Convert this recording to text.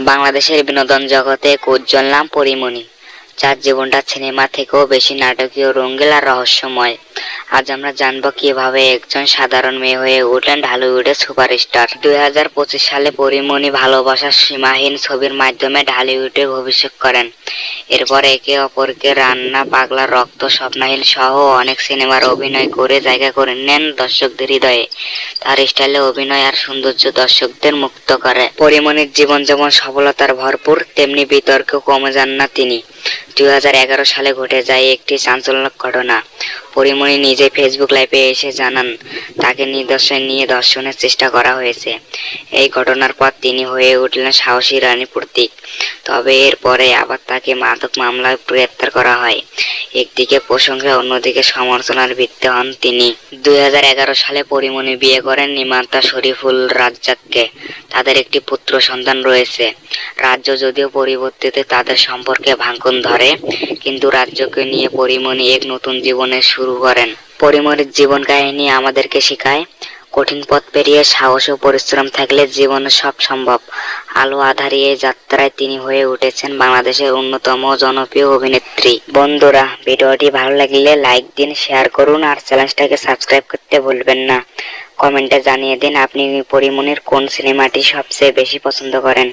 বাংলাদেশের বিনোদন জগতে এক উজ্জ্বল নাম পরিমণি। যার জীবনটা সিনেমা থেকেও বেশি নাটকীয় রঙ্গিল আর রহস্যময়। আজ আমরা জানব কীভাবে একজন সাধারণ মেয়ে হয়ে উঠলেন ঢালিউডের সুপারস্টার। দুই হাজার পঁচিশ সালে পরিমণি ভালোবাসার সীমাহীন ছবির মাধ্যমে ঢালিউডে ভবিষ্যৎ করেন। এরপর একে অপরকে রান্না, পাগলা, রক্ত, স্বপ্নহীন সহ অনেক সিনেমার অভিনয় করে জায়গা করে নেন দর্শকদের হৃদয়ে। তার স্টাইলে অভিনয় আর সৌন্দর্য দর্শকদের মুক্ত করে। পরিমণির জীবন যেমন সফলতার ভরপুর, তেমনি বিতর্কেও কমে যান না তিনি। দুই হাজার এগারো সালে ঘটে যায় একটি চাঞ্চল্যক ঘটনা। পরিমণি নিজে ফেসবুক লাইভে এসে জানান, তাকে নিদর্শন নিয়ে দর্শনের চেষ্টা করা হয়েছে। এই ঘটনার পর তিনি হয়ে উঠলেন সাহসী রানী প্রতীক। তবে এরপরে আবার তাকে মাদক মামলায় গ্রেপ্তার করা হয়। একদিকে প্রশংসা অন্যদিকে সমালোচনার ভিত্তি হন তিনি। দুই হাজার এগারো সালে পরিমণি বিয়ে করেন নিমান্তা শরীফুল রাজ্জাককে। তাদের একটি পুত্র সন্তান রয়েছে। রাজ্য যদিও পরিবর্তিত, তাদের সম্পর্কে ভাঙন ধরে কিন্তু রাজ্যকে নিয়ে পরিমণি এক নতুন জীবনের শুরু করেন। পরিমণির জীবন কাহিনী আমাদেরকে শেখায়, কঠিন পথ পেরিয়ে সাহস ও পরিশ্রম থাকলে জীবনে সব সম্ভব। আলো আধারি এই যাত্রায় তিনি হয়ে উঠেছেন বাংলাদেশের অন্যতম জনপ্রিয় অভিনেত্রী। বন্ধুরা, ভিডিওটি ভালো লাগলে লাইক দিন, শেয়ার করুন আর চ্যানেলটাকে সাবস্ক্রাইব করতে ভুলবেন না। কমেন্টে জানিয়ে দিন আপনি পরিমণির কোন সিনেমাটি সবচেয়ে বেশি পছন্দ করেন।